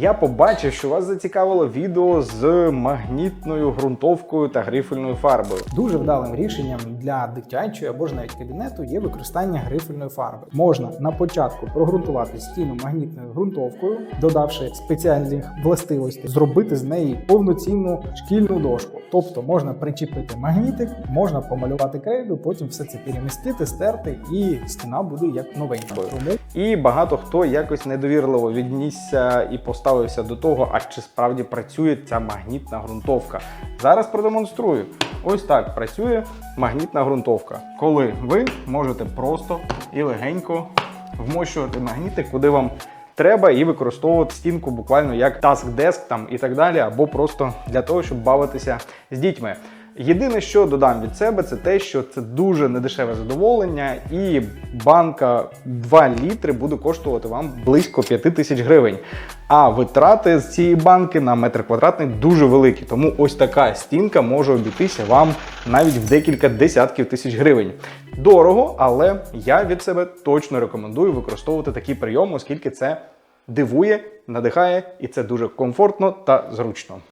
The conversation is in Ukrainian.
Я побачив, що вас зацікавило відео з магнітною ґрунтовкою та грифельною фарбою. Дуже вдалим рішенням для дитячої або ж навіть кабінету є використання грифельної фарби. Можна на початку прогрунтувати стіну магнітною ґрунтовкою, додавши спеціальних властивостей, зробити з неї повноцінну шкільну дошку. Тобто можна причепити магнітик, можна помалювати крейду, потім все це перемістити, стерти, і стіна буде як новенька. Тому І багато хто якось недовірливо віднісся і поставився до того, а чи справді працює ця магнітна ґрунтовка. Зараз продемонструю. Ось так працює магнітна ґрунтовка, коли ви можете просто і легенько вмощувати магнітик, куди вам треба, і використовувати стінку буквально як task-desk там і так далі, або просто для того, щоб бавитися з дітьми. Єдине, що додам від себе, це те, що це дуже недешеве задоволення, і банка 2 літри буде коштувати вам близько 5 тисяч гривень. А витрати з цієї банки на метр квадратний дуже великі. Тому ось така стінка може обійтися вам навіть в декілька десятків тисяч гривень. Дорого, але я від себе точно рекомендую використовувати такий прийом, оскільки це дивує, надихає і це дуже комфортно та зручно.